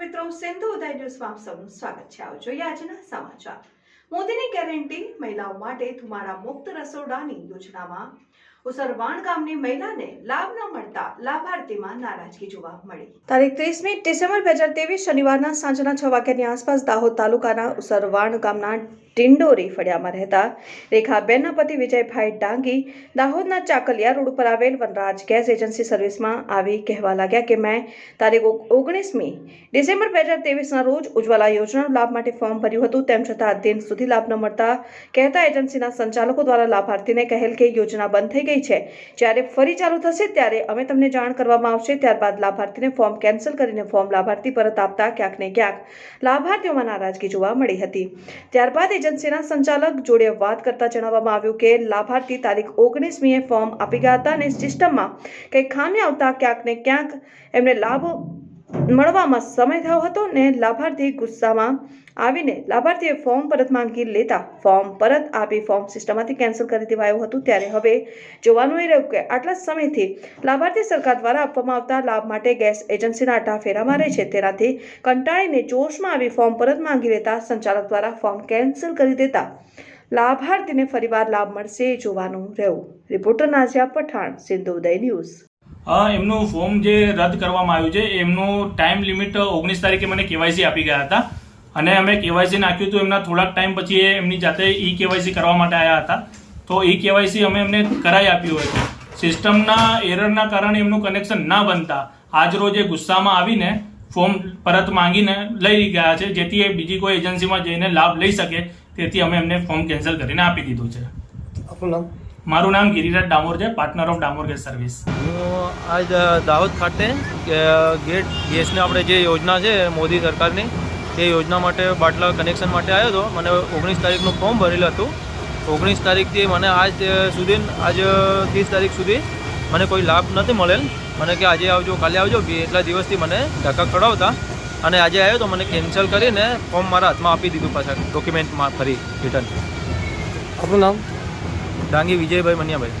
મિત્રો સિંધુ ઉદય ન્યૂઝમાં આપ સૌનું સ્વાગત છે. આવો જોઈએ આજના સમાચાર. મોદીની ગેરંટી મહિલાઓ માટે ધુમાડા મુક્ત રસોડાની યોજનામાં ઉસરવાણ ગામની મહિલાને લાભ ન મળતા લાભાર્થીમાં નારાજગી જોવા મળી. તારીખ ત્રીસમી ડિસેમ્બર બે હજાર ત્રેવીસ શનિવારના સાંજના છ વાગ્યાની આસપાસ દાહોદ તાલુકાના ઉસરવાણ ગામના ટિંડોરી ફળિયામાં રહેતા રેખાબેનના પતિ વિજયભાઈ ડાંગી દાહોદના ચાકલિયા રોડ ઉપર આવેલ વનરાજ ગેસ એજન્સી સર્વિસમાં આવી કહેવા લાગ્યા કે મેં તારીખ ઓગણીસમી ડિસેમ્બર બે હજાર તેવીસના રોજ ઉજ્જવલા યોજનાનો લાભ માટે ફોર્મ ભર્યું હતું. તેમ છતાં દિન સુધી લાભ ન મળતા કહેતા એજન્સીના સંચાલકો દ્વારા લાભાર્થીને કહેલ કે યોજના બંધ થઈ ગઈ છે. જ્યારે ફરી ચાલુ થશે ત્યારે અમે તમને જાણ કરવામાં આવશે. ત્યારબાદ લાભાર્થીને ફોર્મ કેન્સલ કરીને ફોર્મ લાભાર્થી પરત આપતા ક્યાંક ને ક્યાંક લાભાર્થીઓમાં નારાજગી જોવા મળી હતી. ત્યારબાદ એજન્સીના સંચાલક જોડે વાત કરતા જણાવવામાં આવ્યું કે, લાભાર્થી તારીખ ઓગણીસમીએ ફોર્મ આપી ગયા હતા અને સિસ્ટમમાં કંઈ ખામી આવતા ક્યાંક ને ક્યાંક એમને લાભ મળવામાં સમય થયો હતો ને લાભાર્થી ગુસ્સામાં આવીને લાભાર્થીએ ફોર્મ પરત માંગી લેતા ફોર્મ પરત આપી, ફોર્મ સિસ્ટમમાંથી કેન્સલ કરી દેવાયું હતું. ત્યારે હવે જોવાનું એ રહ્યું કે આટલા સમયથી લાભાર્થી સરકાર દ્વારા આપવામાં આવતા લાભ માટે ગેસ એજન્સીના આટા ફેરા મારે છે. તેનાથી કંટાળીને જોશમાં આવી ફોર્મ પરત માંગી લેતા સંચાલક દ્વારા ફોર્મ કેન્સલ કરી દેતા લાભાર્થીને ફરીવાર લાભ મળશે જોવાનું રહ્યું. Reporter Nazia Pathan, Sindhu Uday news. એમનું ફોર્મ જે રદ કરવામાં આવ્યું છે, એમનું ટાઈમ લિમિટ ઓગણીસ તારીખે મને કેવાયસી આપી ગયા હતા. અને અમે કેવાયસી નાખ્યું હતું, એમના થોડાક ટાઈમ પછી એમની જાતે ઈ કેવાયસી કરવા માટે આવ્યા હતા. તો ઈ કેવાયસી અમે એમને કરાવી આપ્યું હતું સિસ્ટમના એરરના કારણે એમનું કનેક્શન ના બનતા આજ રોજ એ ગુસ્સામાં આવીને ફોર્મ પરત માંગીને લઈ ગયા છે, જેથી એ બીજી કોઈ એજન્સીમાં જઈને લાભ લઈ શકે. તેથી અમે એમને ફોર્મ કેન્સલ કરીને આપી દીધું છે. આપણું નામ? મારું નામ ગિરિરાજ ડામોર છે partner of Damor gas service. હું આજ દાહોદ ખાતે ગેટ ગેસની આપણે જે યોજના છે મોદી સરકારની તે યોજના માટે બાટલા કનેક્શન માટે આવ્યો હતો. મને ઓગણીસ તારીખનું ફોર્મ ભરેલું હતું. ઓગણીસ તારીખથી મને આજ સુધી આજ ત્રીસ તારીખ સુધી મને કોઈ લાભ નથી મળેલ. મને કે આજે આવજો કાલે આવજો. બી એટલા દિવસથી મને ધક્કા ખવડાવતા. અને આજે આવ્યો તો મને કેન્સલ કરીને ફોર્મ મારા હાથમાં આપી દીધું પાછા ડોક્યુમેન્ટમાં ફરી રિટર્ન આપણું નામ? ડાંગી વિજયભાઈ મનિયાભાઈ.